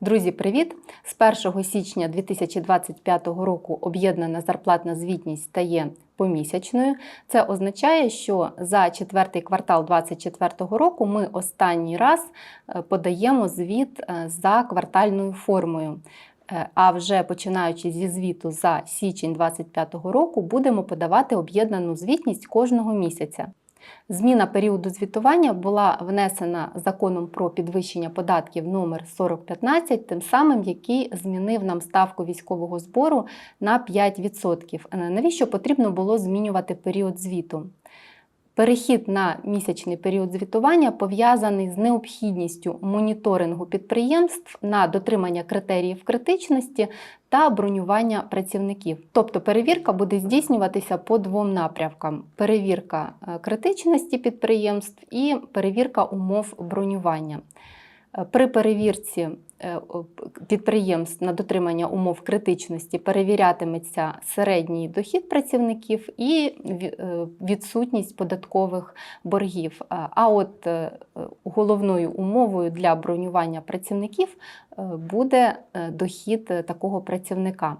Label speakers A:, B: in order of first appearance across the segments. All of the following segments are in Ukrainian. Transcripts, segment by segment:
A: Друзі, привіт! З 1 січня 2025 року об'єднана зарплатна звітність стає помісячною. Це означає, що за четвертий квартал 2024 року ми останній раз е, подаємо звіт е, за квартальною формою. Е, А вже починаючи зі звіту за січень 2025 року, будемо подавати об'єднану звітність кожного місяця. Зміна періоду звітування була внесена законом про підвищення податків номер 4015, тим самим, який змінив нам ставку військового збору на 5%. Е, Навіщо потрібно було змінювати період звіту? Перехід на місячний період звітування пов'язаний з необхідністю моніторингу підприємств на дотримання критеріїв критичності та бронювання працівників. Тобто перевірка буде здійснюватися по двом напрямкам: перевірка е, критичності підприємств і перевірка умов бронювання. Е, При перевірці е, підприємств на дотримання умов критичності перевірятиметься середній дохід працівників і е, відсутність податкових боргів. А- от головною умовою для бронювання працівників буде дохід такого працівника.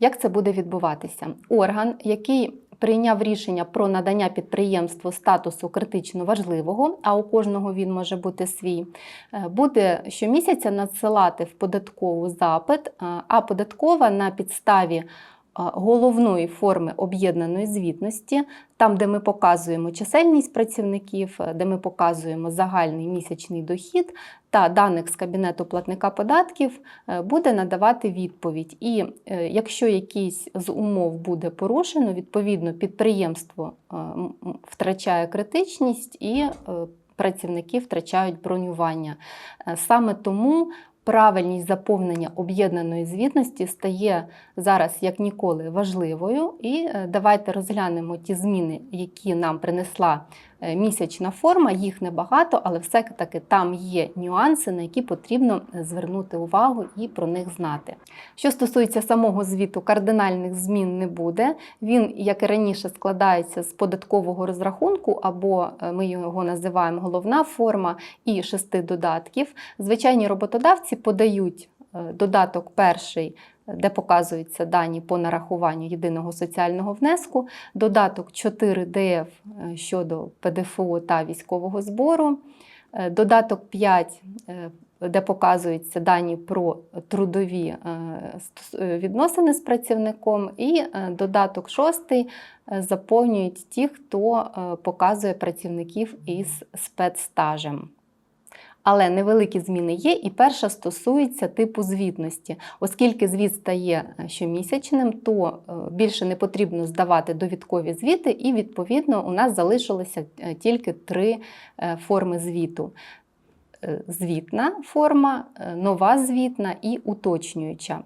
A: Як це буде відбуватися? Орган, який прийняв рішення про надання підприємству статусу критично важливого, а у кожного він може бути свій, е, буде щомісяця надсилати в податкову запит, е, а податкова на підставі головної форми об'єднаної звітності, там, де ми показуємо чисельність працівників, е, де ми показуємо загальний місячний дохід та даних з кабінету платника податків, е, буде надавати відповідь. І е, якщо якийсь з умов буде порушено, відповідно підприємство втрачає критичність і працівники втрачають бронювання. Саме тому правильність заповнення об'єднаної звітності стає зараз як ніколи важливою. І е, давайте розглянемо ті зміни, які нам принесла місячна форма. Їх небагато, але все-таки там є нюанси, на які потрібно е, звернути увагу і про них знати. Що стосується самого звіту, кардинальних змін не буде. Він, як і раніше, складається з податкового розрахунку, або е, ми його називаємо головна форма, і шести додатків. Звичайні роботодавці подають е, додаток перший. Де показуються дані по нарахуванню єдиного соціального внеску, додаток 4 ДФ е, щодо ПДФО та військового збору, е, додаток 5 е, де показуються дані про трудові відносини з працівником, і додаток шостий заповнюють ті, хто показує працівників із спецстажем. Але невеликі зміни є, і перша стосується типу звітності. Оскільки звіт стає е, щомісячним, то е, більше не потрібно здавати довідкові звіти, і відповідно у нас залишилося е, тільки три форми звіту звітна форма, нова звітна і уточнююча.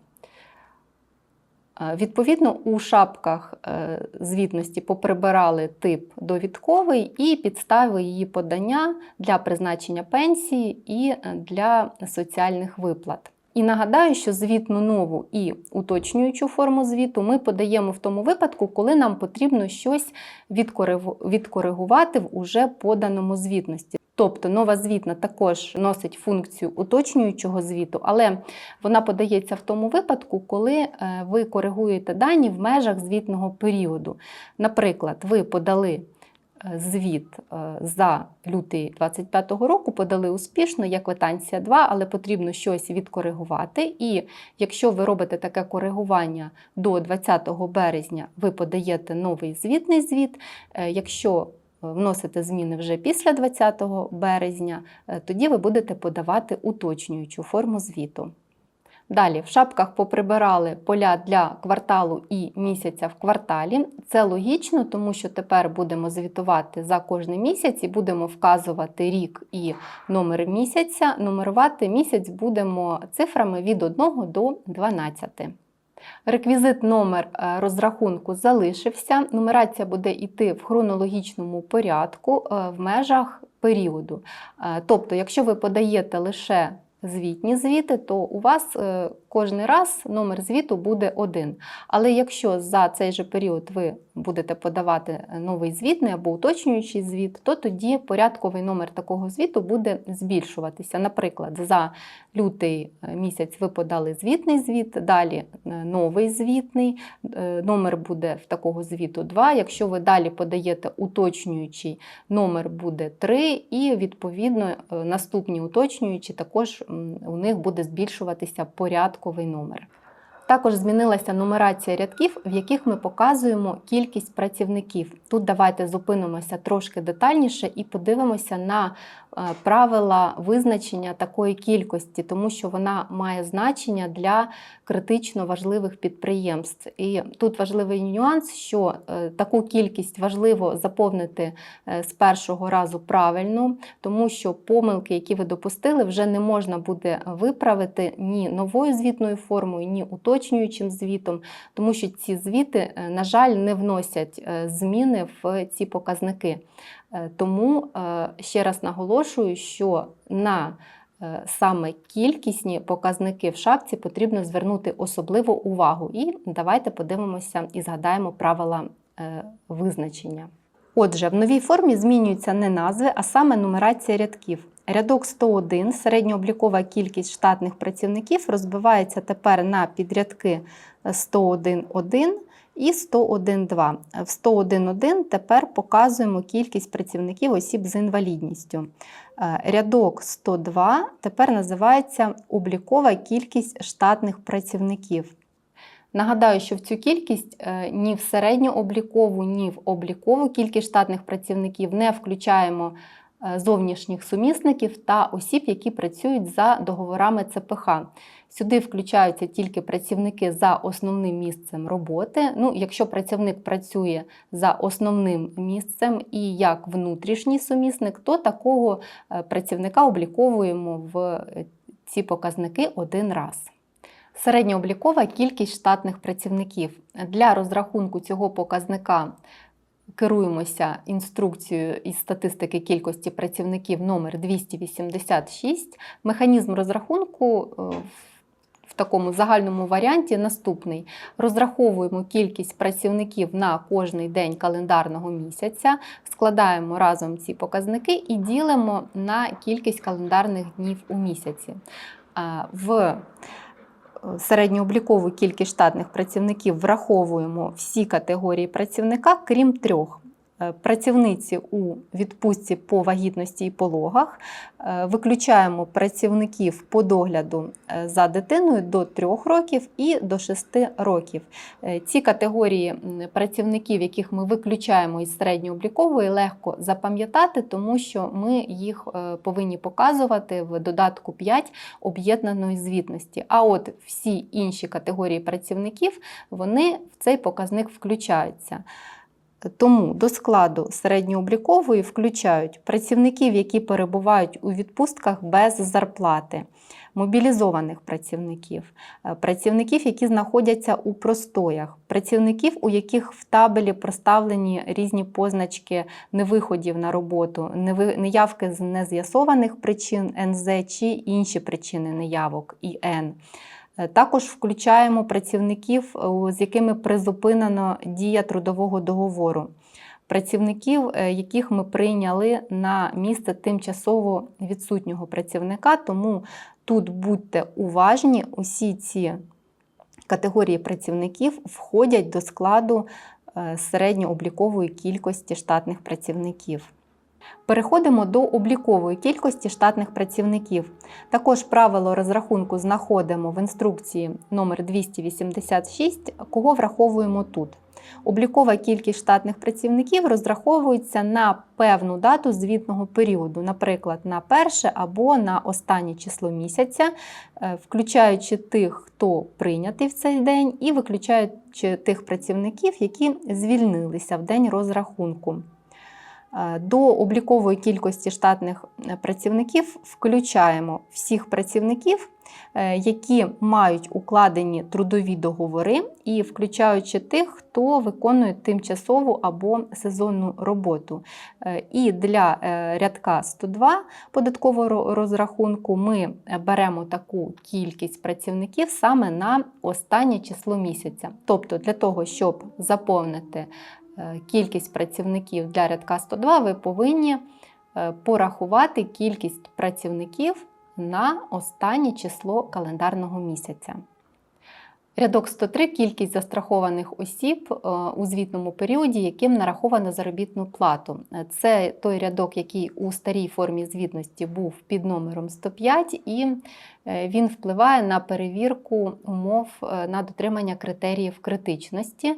A: Е, Відповідно, у шапках е, звітності поприбирали тип довідковий і підстави її подання для призначення пенсії і е, для соціальних виплат. І нагадаю, що звітну нову і уточнюючу форму звіту ми подаємо в тому випадку, коли нам потрібно щось відкоригу- відкоригувати в уже поданому звітності. Тобто нова звітна також носить функцію уточнюючого звіту, але вона подається в тому випадку, коли е, ви коригуєте дані в межах звітного періоду. Наприклад, ви подали е, звіт е, за лютий 2025 року, подали успішно, є квитанція 2, але потрібно щось відкоригувати. І якщо ви робите таке коригування до 20 березня, ви подаєте новий звітний звіт. Якщо вносите зміни вже після 20 березня, е, тоді ви будете подавати уточнюючу форму звіту. Далі в шапках поприбирали поля для кварталу і місяця в кварталі. Це логічно, тому що тепер будемо звітувати за кожний місяць і будемо вказувати рік і номер місяця. Нумерувати місяць будемо цифрами від 1 до 12. Реквізит номер е, розрахунку залишився. Нумерація буде йти в хронологічному порядку е, в межах періоду. Е, Тобто, якщо ви подаєте лише звітні звіти, то у вас е, кожен раз номер звіту буде один. Але якщо за цей же період ви будете подавати новий звітний або уточнюючий звіт, то тоді порядковий номер такого звіту буде збільшуватися. Наприклад, за лютий е, місяць ви подали звітний звіт, далі е, новий звітний, е, номер буде в такого звіту 2. Якщо ви далі подаєте уточнюючий, номер буде 3, і відповідно наступні уточнюючі також у них буде збільшуватися порядковий номер. Також змінилася нумерація рядків, в яких ми показуємо кількість працівників. Тут давайте зупинимося трошки детальніше і подивимося на Е, правила визначення такої кількості, тому що вона має значення для критично важливих підприємств. І тут важливий нюанс, що е, таку кількість важливо заповнити е, з першого разу правильно, тому що помилки, які ви допустили, вже не можна буде виправити ні новою звітною формою, ні уточнюючим звітом, тому що ці звіти, на жаль, не вносять зміни в ці показники. Е, тому е, ще раз наголошую, що на е, саме кількісні показники в шапці потрібно звернути особливу увагу. І давайте подивимося і згадаємо правила визначення. Отже, в новій формі змінюються не назви, а саме нумерація рядків. Рядок 101, середньооблікова кількість штатних працівників розбивається тепер на підрядки 101.1 і 101.2. В 101.1 тепер показуємо кількість працівників осіб з інвалідністю. Е, рядок 102 тепер називається облікова кількість штатних працівників. Нагадаю, що в цю кількість е, ні в середньооблікову, ні в облікову кількість штатних працівників не включаємо зовнішніх сумісників та осіб, які працюють за договорами ЦПХ. Сюди включаються тільки працівники за основним місцем роботи. Ну, Якщо працівник працює за основним місцем і як внутрішній сумісник, то такого е, працівника обліковуємо в е, ці показники один раз. Середньооблікова кількість штатних працівників. Для розрахунку цього показника керуємося інструкцією із статистики кількості працівників номер 286. Механізм розрахунку е, в такому загальному варіанті наступний: розраховуємо кількість працівників на кожний день календарного місяця, складаємо разом ці показники і ділимо на кількість календарних днів у місяці. В середньооблікову кількість штатних працівників враховуємо всі категорії працівника, крім трьох. Е, працівниці у відпустці по вагітності і пологах. Е, виключаємо працівників по догляду е, за дитиною до 3 років і до 6 років. Ці категорії працівників, яких ми виключаємо із середньооблікової, легко запам'ятати, тому що ми їх повинні показувати в додатку 5 об'єднаної звітності. А от всі інші категорії працівників вони в цей показник включаються. Тому до складу середньооблікової включають працівників, які перебувають у відпустках без зарплати, мобілізованих працівників, е, працівників, які знаходяться у простоях, працівників, у яких в табелі проставлені різні позначки невиходів на роботу, неявки з нез'ясованих причин НЗ чи інші причини неявок ІН. Е, також включаємо працівників, е, з якими призупинено дія трудового договору, працівників, е, яких ми прийняли на місце тимчасово відсутнього працівника, тому тут будьте уважні, усі ці категорії працівників входять до складу середньооблікової кількості штатних працівників. Переходимо до облікової кількості штатних працівників. Також правило розрахунку знаходимо в інструкції номер 286 кого враховуємо тут. Облікова кількість штатних працівників розраховується на певну дату звітного періоду, наприклад, на перше або на останнє число місяця, е, включаючи тих, хто прийнятий в цей день, і виключаючи тих працівників, які звільнилися в день розрахунку. Е, До облікової кількості штатних е, працівників включаємо всіх працівників, е, які мають укладені трудові договори, і включаючи тих, хто виконує тимчасову або сезонну роботу. І для рядка 102 податкового розрахунку ми беремо таку кількість працівників саме на останнє число місяця. Тобто для того, щоб заповнити кількість працівників для рядка 102, ви повинні е, порахувати кількість працівників на останнє число календарного місяця. Рядок 103 кількість застрахованих осіб е, у звітному періоді, яким нараховано заробітну плату. Е, Це той рядок, який у старій формі звітності був під номером 105, і е, він впливає на перевірку умов на дотримання критеріїв критичності.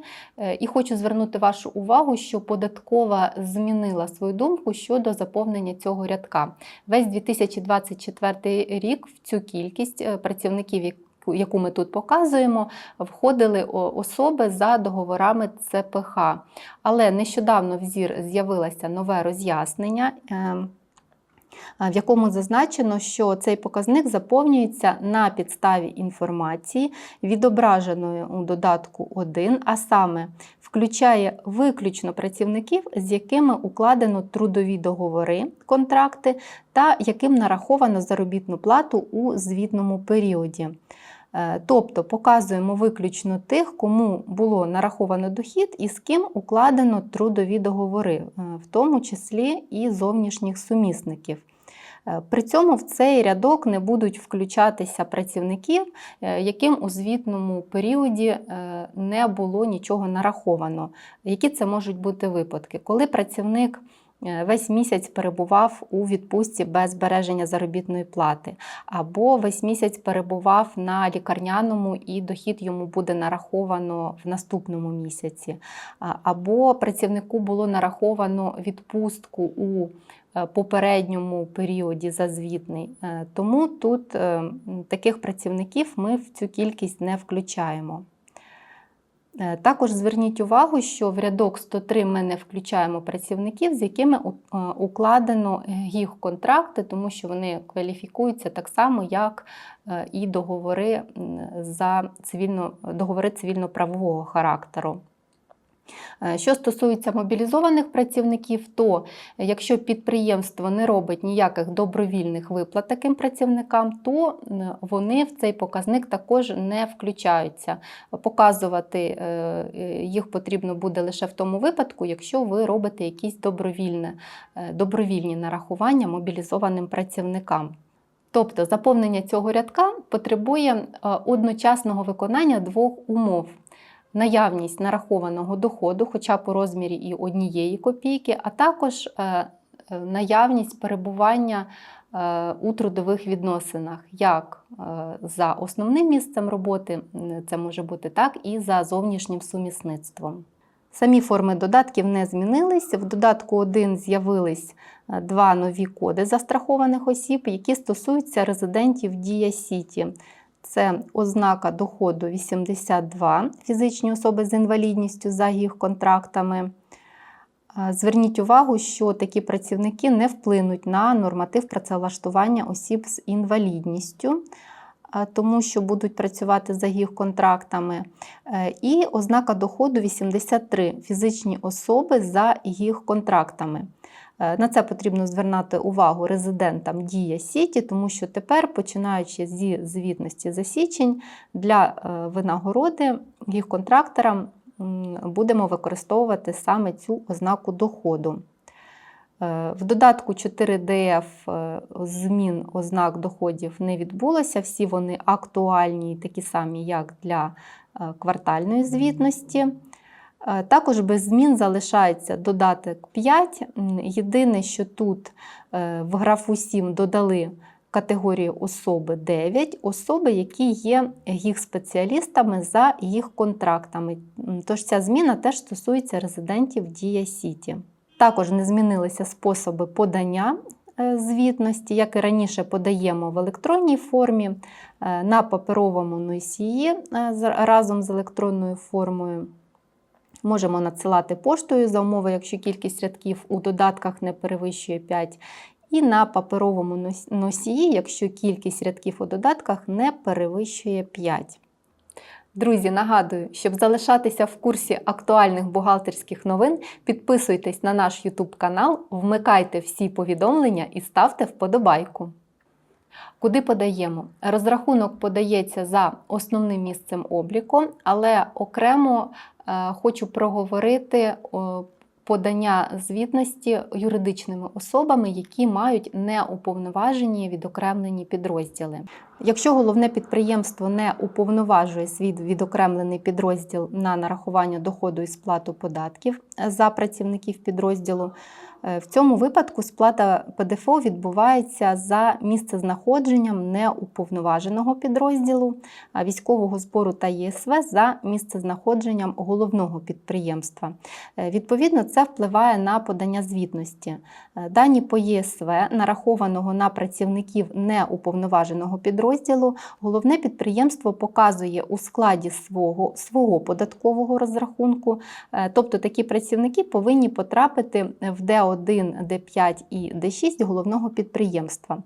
A: І хочу звернути вашу увагу, що податкова змінила свою думку щодо заповнення цього рядка. Весь 2024 рік в цю кількість працівників, яку- ми тут показуємо, входили особи за договорами ЦПХ. Але нещодавно в ЗІР з'явилося нове роз'яснення. ем, в якому зазначено, що цей показник заповнюється на підставі інформації, відображеної у додатку 1, а саме включає виключно працівників, з якими укладено трудові договори, контракти та яким нараховано заробітну плату у звітному періоді. Е, Тобто показуємо виключно тих, кому було нараховано дохід і з ким укладено трудові договори, е, в тому числі і зовнішніх сумісників. Е, При цьому в цей рядок не будуть включатися працівників, яким у звітному періоді не було нічого нараховано. Які це можуть бути випадки? Коли працівник весь місяць перебував у відпустці без збереження заробітної плати, або весь місяць перебував на лікарняному і дохід йому буде нараховано в наступному місяці, або працівнику було нараховано відпустку у е, попередньому періоді за звітний. Е, Тому тут е, таких працівників ми в цю кількість не включаємо. Е, Також зверніть увагу, що в рядок 103 ми не включаємо працівників, з якими е, укладено е, їх контракти, тому що вони кваліфікуються так само, як і договори за цивільно, договори цивільно-правового характеру. Е, Що стосується мобілізованих працівників, то якщо підприємство не робить ніяких добровільних виплат таким працівникам, то вони в цей показник також не включаються. Показувати е, е, їх потрібно буде лише в тому випадку, якщо ви робите якісь добровільне, е, добровільні нарахування мобілізованим працівникам. Тобто заповнення цього рядка потребує е, одночасного виконання двох умов наявність нарахованого доходу, хоча у розмірі і однієї копійки, а також е, е, наявність перебування е, у трудових відносинах, як за основним місцем роботи, це може бути так, і за зовнішнім сумісництвом. Самі форми додатків не змінились. В додатку 1 з'явились два нові коди застрахованих осіб, які стосуються резидентів Дія Сіті. Це ознака доходу 82 фізичні особи з інвалідністю за їх контрактами. Е, Зверніть увагу, що такі працівники не вплинуть на норматив працевлаштування осіб з інвалідністю, е, тому що будуть працювати за їх контрактами. Е, І ознака доходу 83 фізичні особи за їх контрактами. Е, На це потрібно звернути увагу резидентам Дія Сіті, тому що тепер, починаючи зі звітності за січень, для е, винагороди їх контракторам будемо використовувати саме цю ознаку доходу. Е, В додатку 4DF е, змін ознак доходів не відбулося, всі вони актуальні такі самі, як для квартальної звітності. Е, Також без змін залишається додаток 5. Єдине, що тут е, в графу 7 додали категорію особи 9, особи, які є їх спеціалістами за їх контрактами. Тож ця зміна теж стосується резидентів Дія Сіті. Також не змінилися способи подання е, звітності, як і раніше подаємо в електронній формі, на паперовому носії разом з електронною формою. Можемо надсилати поштою за умови, якщо кількість рядків у додатках не перевищує 5. І на паперовому носії, якщо кількість рядків у додатках не перевищує 5. Друзі, нагадую, щоб залишатися в курсі актуальних бухгалтерських новин, підписуйтесь на наш YouTube канал, вмикайте всі повідомлення і ставте вподобайку. Куди подаємо? Розрахунок подається за основним місцем обліку, але окремо е, хочу проговорити подання звітності юридичними особами, які мають неуповноважені відокремлені підрозділи. Якщо головне підприємство не уповноважує свій відокремлений підрозділ на нарахування доходу і сплату податків е, за працівників підрозділу, е, в цьому випадку сплата ПДФО відбувається за місцезнаходженням неуповноваженого підрозділу військового збору та ЄСВ за місцезнаходженням головного підприємства. Е, Відповідно, це впливає на подання звітності. Е, Дані по ЄСВ, нарахованого на працівників неуповноваженого підрозділу, головне підприємство показує у складі свого, свого податкового розрахунку. Е, Тобто такі працівники повинні потрапити в Д1, Д5 і Д6 головного підприємства.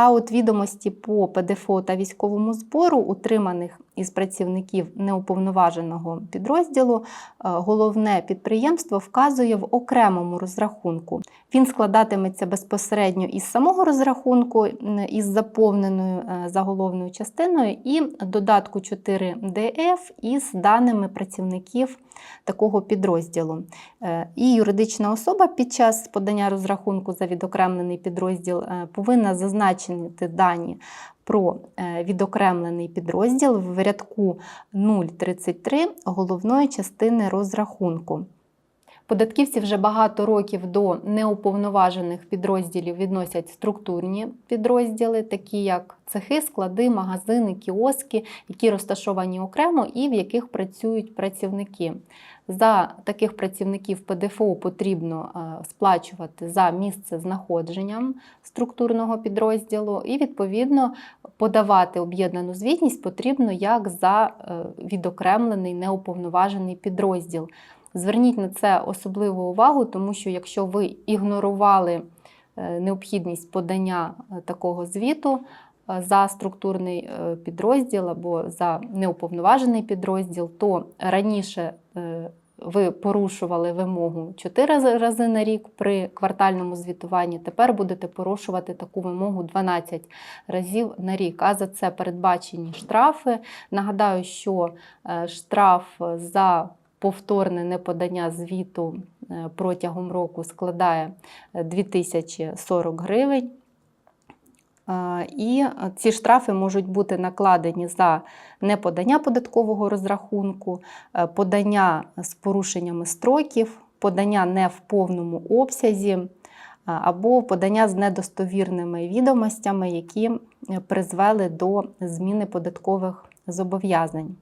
A: А от відомості по ПДФО та військовому збору, утриманих із працівників неуповноваженого підрозділу, е, головне підприємство вказує в окремому розрахунку. Він складатиметься безпосередньо із самого розрахунку, із заповненою е, заголовною частиною, і додатку 4 ДФ із даними працівників такого підрозділу. Е, І юридична особа під час подання розрахунку за відокремлений підрозділ повинна зазначити дані про е, відокремлений підрозділ в рядку 033 головної частини розрахунку. Податківці вже багато років до неуповноважених підрозділів відносять структурні підрозділи, такі як цехи, склади, магазини, кіоски, які розташовані окремо і в яких працюють працівники. За таких працівників ПДФО потрібно е, сплачувати за місце знаходженням структурного підрозділу, і відповідно подавати об'єднану звітність потрібно як за е, відокремлений неуповноважений підрозділ. Зверніть на це особливу увагу, тому що якщо ви ігнорували е, необхідність подання е, такого звіту е, за структурний підрозділ або за неуповноважений підрозділ, то раніше ви порушували вимогу 4 рази на рік при квартальному звітуванні. Тепер будете порушувати таку вимогу 12 разів на рік. А за це передбачені штрафи. Нагадаю, що штраф за повторне неподання звіту е, протягом року складає е, 2040 гривень. Е, І ці штрафи можуть бути накладені за неподання податкового розрахунку, е, подання з порушеннями строків, подання не в повному обсязі е, або подання з недостовірними відомостями, які е, призвели до зміни податкових зобов'язань.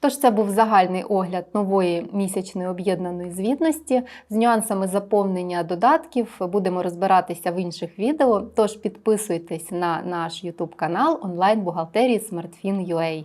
A: Тож це був загальний огляд нової місячної об'єднаної звітності з нюансами заповнення додатків. Будемо розбиратися в інших відео. Тож підписуйтесь на наш YouTube канал онлайн бухгалтерії SmartFin.ua.